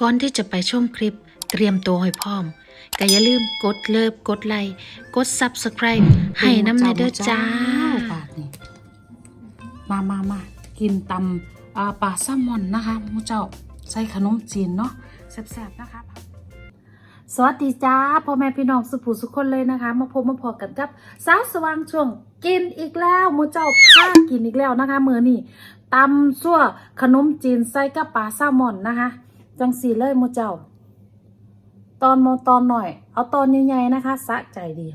ก่อนที่จะไปชมคลิปเตรียมตัวให้พร้อมก็อย่าลืมกดเลิฟกดไลค์กด Subscribe ให้น้ำในเด้อจ้าบาทนี่มามามากินตำปลาแซลมอนนะคะมูเจ้าใส่ขนมจีนเนาะแซ่บๆนะคะสวัสดีจ้าพ่อแม่พี่น้องสุภูสุขคนเลยนะคะ มาพบมาพอกันกับสาวสว่างช่วงกินอีกแล้วมูเจ้าพากินอีกแล้วนะคะมือนี่ ตำซั่วขนมจีนใส่กับปลาแซลมอนนะคะ จังสีเลยมูเจ้า ตอนมองตอนหน่อย เอาตอนใหญ่ๆนะคะ สะใจดี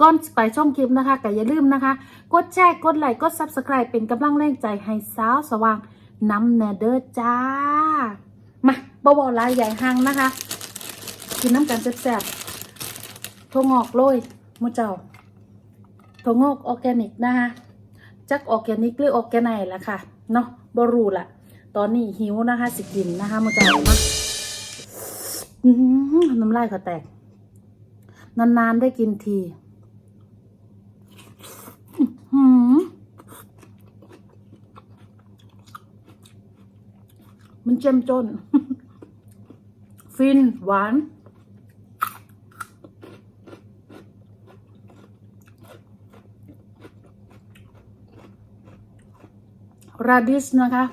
ก่อนไปช่องคลิปนะคะก็อย่าลืมนะคะ กดแชร์กดไลค์กด Subscribe เป็นกำลังแรงใจให้สาวสว่างน้ำแนเดอร์จ้า มาบอบลายใหญ่หังนะคะ กินน้ำกันแซ่บๆถั่วงอกโรยมูเจ้าถั่วงอกออร์แกนิกนะคะ จักออร์แกนิกหรือออร์แกไนล่ะค่ะเนาะบรูละตอนนี้หิวนะคะสิกินนะคะมูเจ้ามาอื้อหือน้ำลายเขาแตก นานๆได้กินทีมันเจ้มจน ฟินหวาน ราดิสนะคะ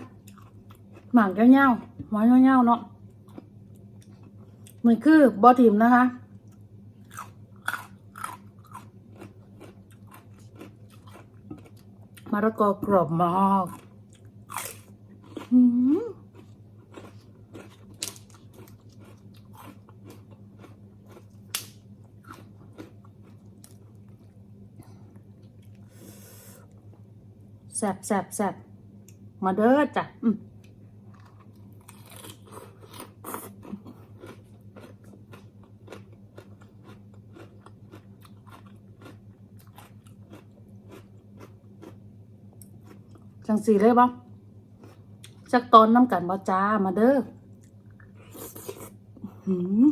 หมากเงี้ยวๆหวานเงี้ยวๆเนาะมันคือบอทิมนะคะ มะละกอกรอบมากแซ่บแซ่บแซ่บ มาเด้อจ้ะจังสีเลยบ่จักตอนน้ำกันบ่จ้ามาเด้อหืม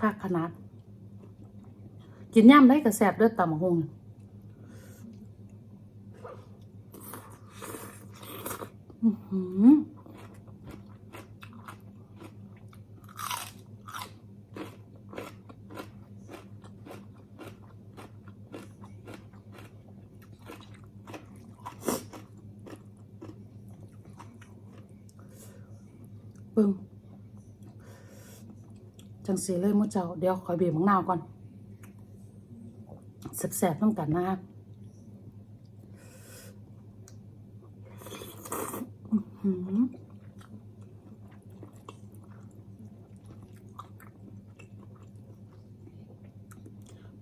ภาคขนาด กินย่ำได้กระแสบเลือดต่ำหงอื้อหือปึ้ง จังสีเลยมุเจ้าเดี๋ยวขอยบีบมังนาวก่อนแสบๆต้องกันนะครับ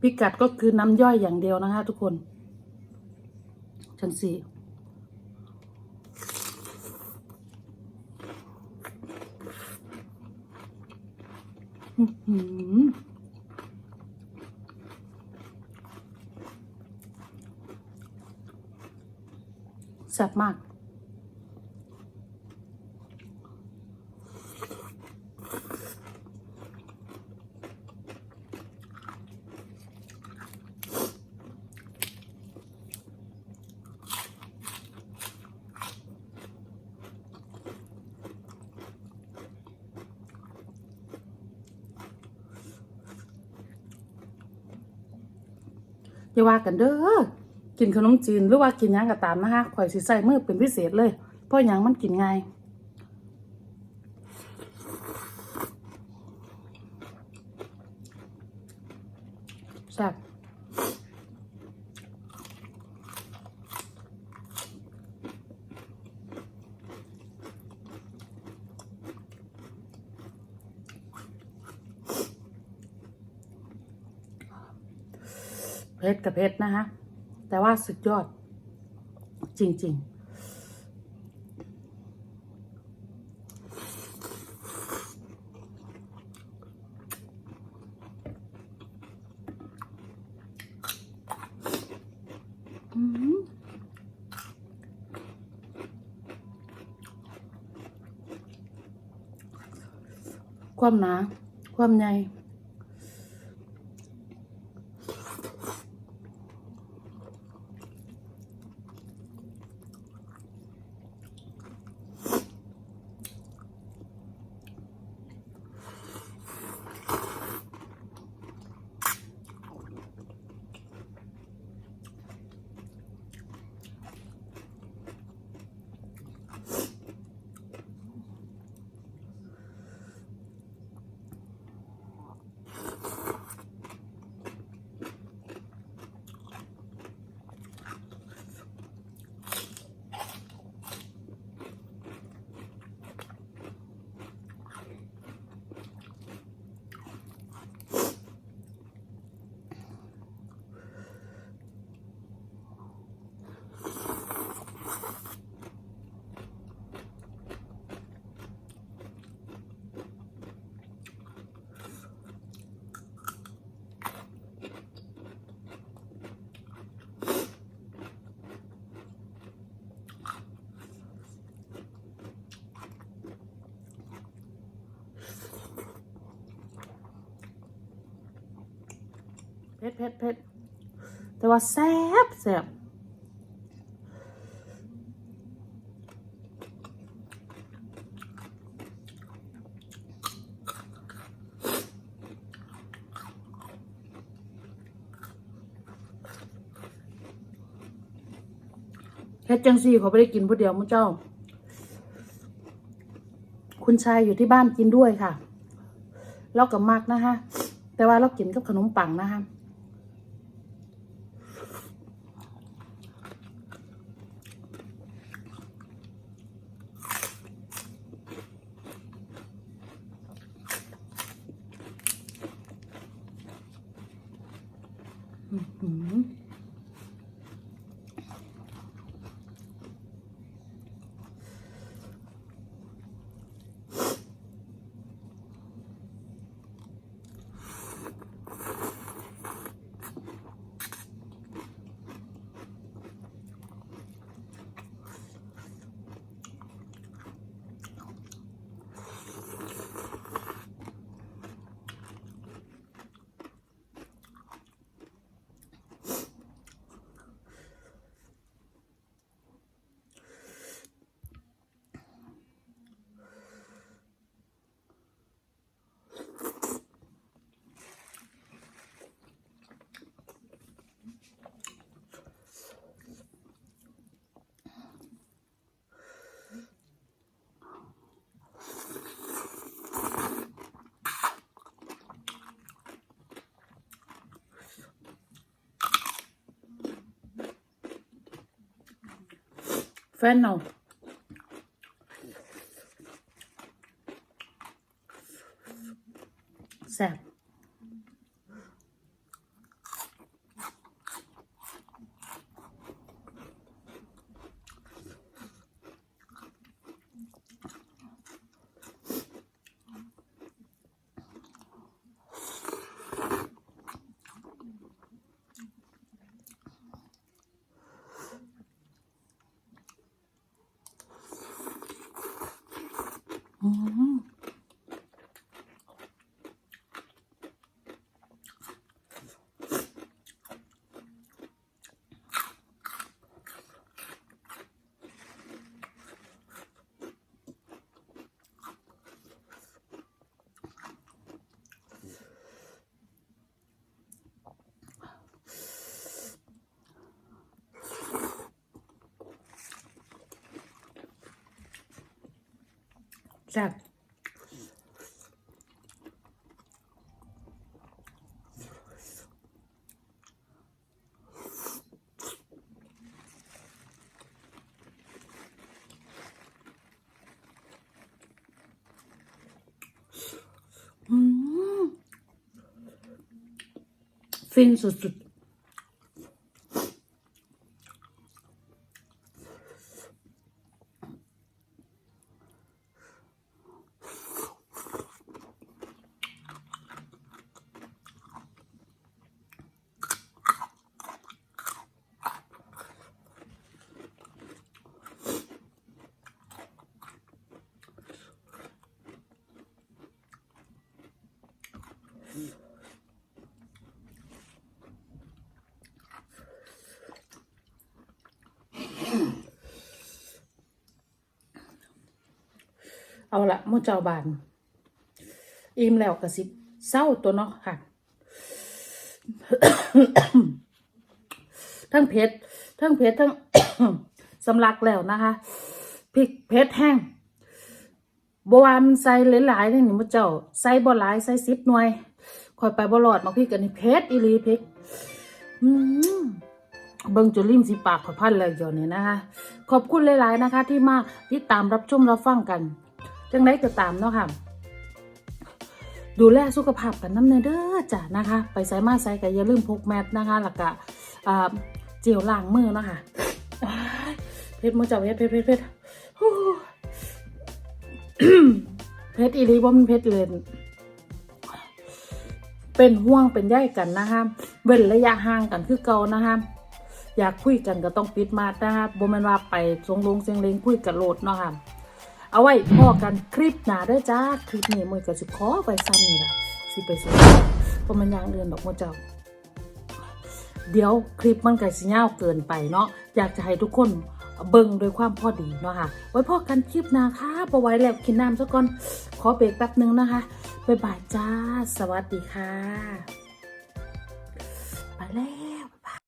พิกัดก็คือน้ำย่อยอย่างเดียวนะคะทุกคนจังสีอื้อหือ แซ่บมาก อย่าว่ากันเด้อกินขนมจีนหรือว่ากินยังก็ตามนะคะข่อยสิใส่มือเป็นพิเศษเลย เพราะยังมันกินง่าย แซ่บ เผ็ดกับเผ็ดนะคะแต่ว่าสุดยอด จริง ๆความหนา ความใหญ่ เผ็ดเผ็ดเผ็ดแต่ว่าแซ่บแซ่บเฮ็ดจังซี่เขาไม่ได้กินผู้เดียวมุ้เจ้า คุณชายอยู่ที่บ้านกินด้วยค่ะ เรากับมักนะคะแต่ว่าเรากินกับขนมปังนะคะ อื้อหือ แฟน เแซ่บอืมแซ่บอืมฟินสุดๆ เอาละมู่เจ้าบาน อิ่มแล้วก็สิบเศร้าตัวเนาะค่ะ ทั้งเผ็ดทั้งเผ็ดทั้งสำลักแล้วนะคะพริกเผ็ดแห้งบวามันใส่หลายๆเลยนี่มู่เจ้าใส่บ่หลายใส่สิบหน่วยคอยไปบ่รอดมาพี่กันนี่เผ็ดอีหลีพริกเบิ่งจุลิมสีปากขอพันเลยเดี๋ยวนี้นะคะ ขอบคุณหลาย ๆ นะคะ ที่มาติดตามรับชมรับฟังกัน จังไดก็ตามเนาะค่ะ ดูแลสุขภาพกันน้ำเนเด้อจ้ะนะคะ ไปใส่มาใส่ก็อย่าลืมพกแมสนะคะแล้วก็อ่าเจลล้างมือเนาะคะเพชรมือจับเพชรเพชรเพชรเพชรเพชรอีรีบ่มันเพชรเลนเป็นห่วงเป็นใยกันนะคะเว้นระยะห่างกันคือเก่านะคะอยากคุยกันก็ต้องปิดมาดนะคะบ่ม่นว่าไปทรงลงเสียงเลงคุยกันโหลดเนาะค่ะ เอาไว้พอกันคลิปหนาด้อจ้า คลิปนี้มวยก็สิขอไปซ้ำนี่ล่ะสิไปสุดเพระมันย่างอื่นดอกมะเจ้าเดี๋ยวคลิปมันก็สิยาวเกินไปเนาะอยากจะให้ทุกคนเบิ่งโดวยความพอดีเนาะค่ะ ไว้พอกันคลิปหน้าค่ะปไว้แล้วกินน้ำซะก่อน ขอเบรกแป๊บนึงนะคะบ๊ายบายจ้า สวัสดีค่ะ ไปแล้ว